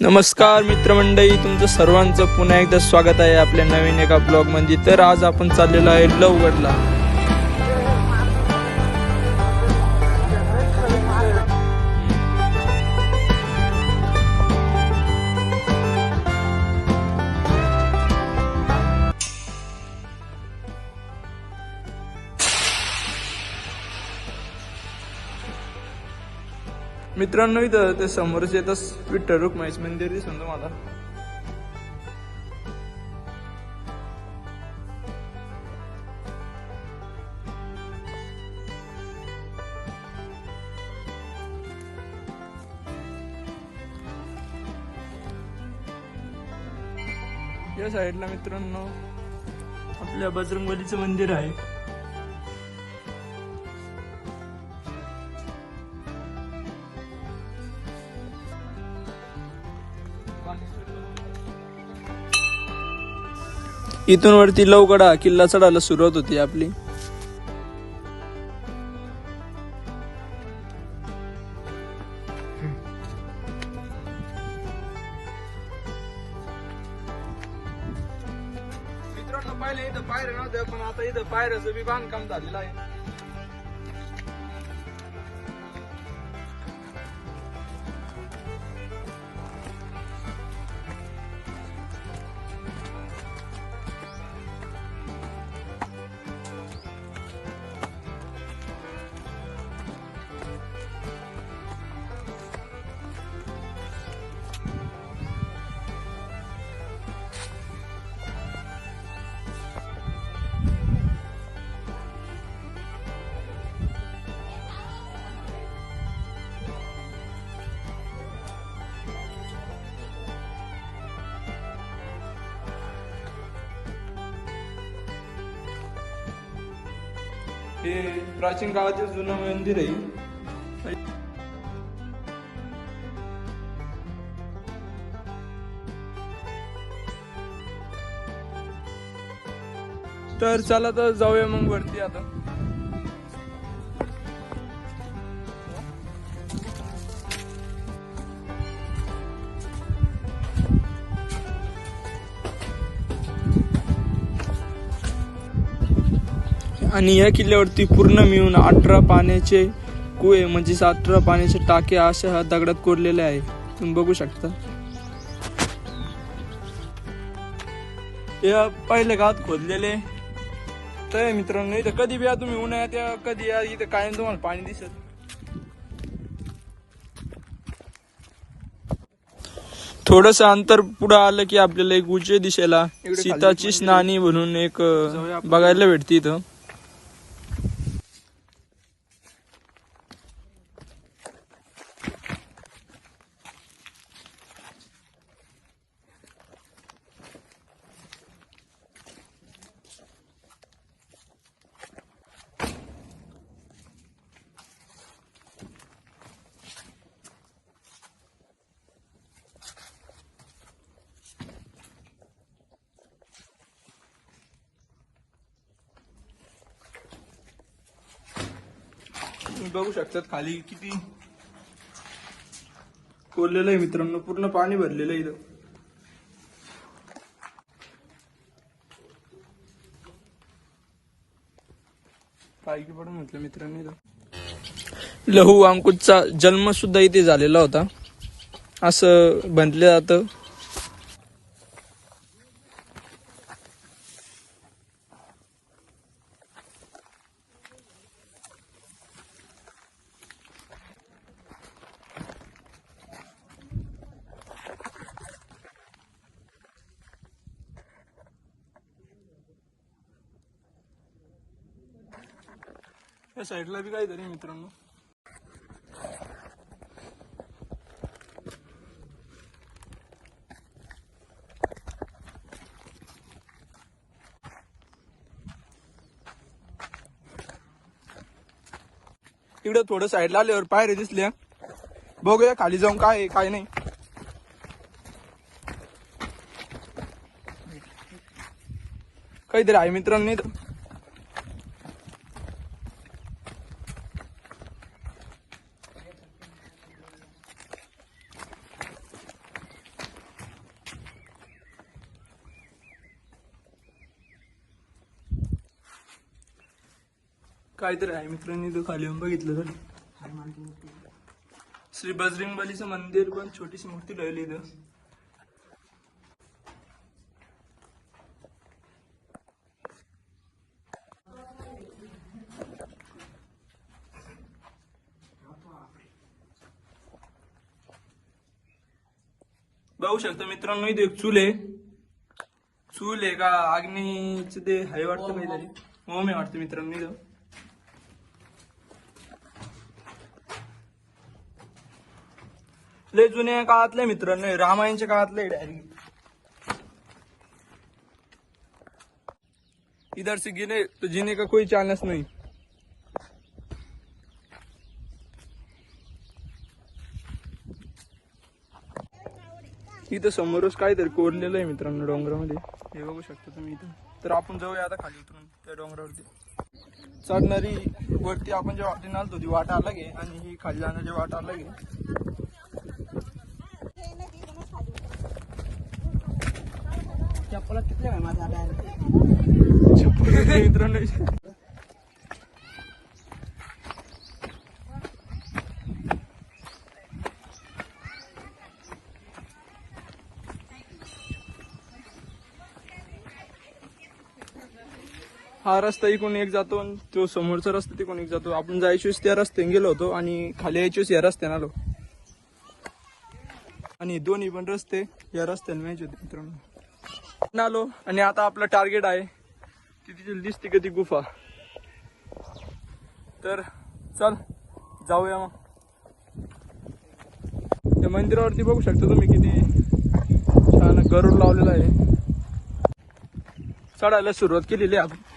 नमस्कार मित्रमंडळी तुमचं सर्वांचं पुन्हा एकदा स्वागत आहे आपल्या नवीन एका ब्लॉगमध्ये तर आज आपण चाललेलो आहे लवगडला. मित्रांनो इथं ते समोरच येतच विठ्ठल रुक्माईच मंदिर दिसून तुम्हाला या साईडला मित्रांनो आपल्या बजरंगबलीचं मंदिर आहे. इथून वरती लवकडा किल्ला चढायला सुरुवात होती आपली. मित्रांनो पहिले इथं पायऱ्या नव्हत्या पण आता इथं पायऱ्याचं बी बांधकाम झालेलं आहे. हे प्राचीन काळातील जुनं मंदिर आहे. तर चला तर जाऊया मग वरती आता. आणि या किल्ल्यावरती पूर्ण मिळून अठरा पाण्याचे कुळे म्हणजे अठरा पाण्याचे टाके अशा ह्या दगडात कोरलेले आहे. तुम्ही बघू शकता. या पहिल्या गावात खोदलेले. तर मित्रांनो इथं कधी बी या तुम्ही उन्हाळ्यात या कधी या इथं कायम तुम्हाला पाणी दिसत. थोडस अंतर पुढं आलं की आपल्याला एक उजव्या दिशेला सीताची स्नानी म्हणून एक बघायला भेटते इथं. बघू शकतात खाली किती कोरलेलं आहे मित्रांनो. पूर्ण पाणी भरलेलं आहे इथं. पायकी पडून म्हटलं मित्रांनी इथं. लहू अंकुशचा जन्म सुद्धा इथे झालेला होता. असं म्हटलं जातं. या साईडला बी काहीतरी मित्रांनो. इकडं थोडं साईडला आल्यावर पायरे दिसल्या. बघूया खाली जाऊन काय आहे काय नाही. काहीतरी आहे मित्रांनी काहीतरी आहे मित्रांनी तो खाली येऊन बघितलं तर श्री बजरंग बलीचं मंदिर पण छोटीशी मूर्ती लावली इथं. बघू शकता मित्रांनो इथे एक चूल आहे. चूल आहे का? अग्नीच ते हाय वाटतं काहीतरी. ओम आहे वाटतं मित्रांनो इथं. लय जुन्या काळातले मित्रांनो नाही रामायणच्या काळातले डायरेक्ट इधर से गिने तो जीने का कोई चांस नहीं. इथं समोरच काहीतरी कोरलेलं आहे मित्रांनो डोंगरामध्ये. हे बघू शकता तुम्ही इथं. तर आपण जाऊया आता खाली उतरून त्या डोंगरावरती. चढणारी वरती आपण जे वाटेने आलतो ती वाट अलग आहे आणि ही खाली जाणारी वाट अलग आहे चप्पल कितले आहे मित्रांनो हा रस्ता इकडून एक जातो आणि तो समोरचा रस्ता तिकडून एक जातो. आपण जायचोच त्या रस्त्याने गेलो होतो आणि खाली यायचोच या रस्त्याने आलो. आणि दोन्ही पण रस्ते या रस्त्याने यायचे होते मित्रांनो. आलो आणि आता आपलं टार्गेट आहे ती तिथे दिसते का ती गुफा. तर चल जाऊया मग. त्या मंदिरावरती बघू शकता तुम्ही किती छान गरुड लावलेला आहे. चढायला सुरुवात केलेली आहे आपण.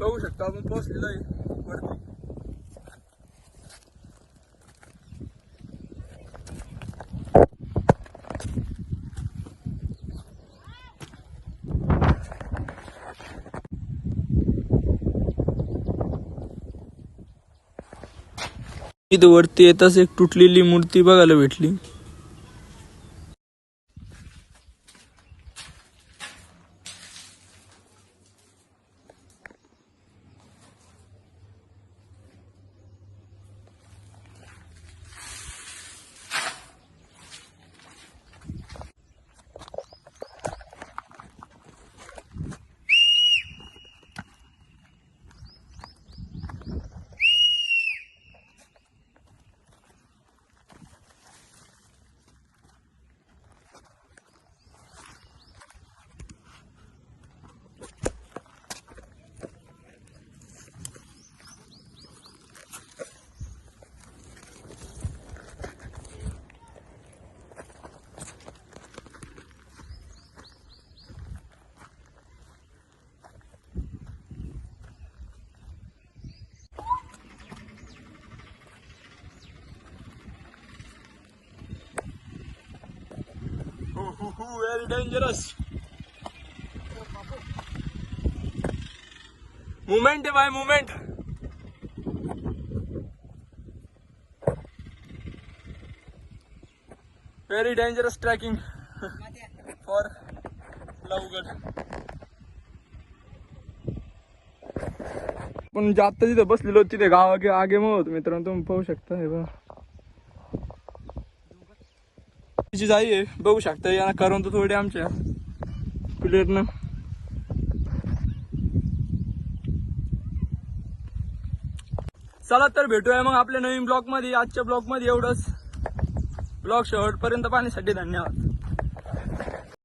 बघू शकता आपण पोहोचलेलो आहे वरती. इथं वरती येताच एक तुटलेली मूर्ती बघायला भेटली. Very dangerous. Movement है भाई movement. Very dangerous trekking for लवगड पण जे आत्ता तिथे बसलेलो तिथे गावागे आगे मग होतो मित्रांनो तुम्ही पाहू शकता हे बघा तिची जाई आहे. बघू शकता यांना करून तर थोडे आमच्या प्लेअरनं चला तर भेटूया मग आपल्या नवीन ब्लॉगमध्ये आजच्या ब्लॉगमध्ये एवढंच. ब्लॉग शेवटपर्यंत पाहण्यासाठी धन्यवाद.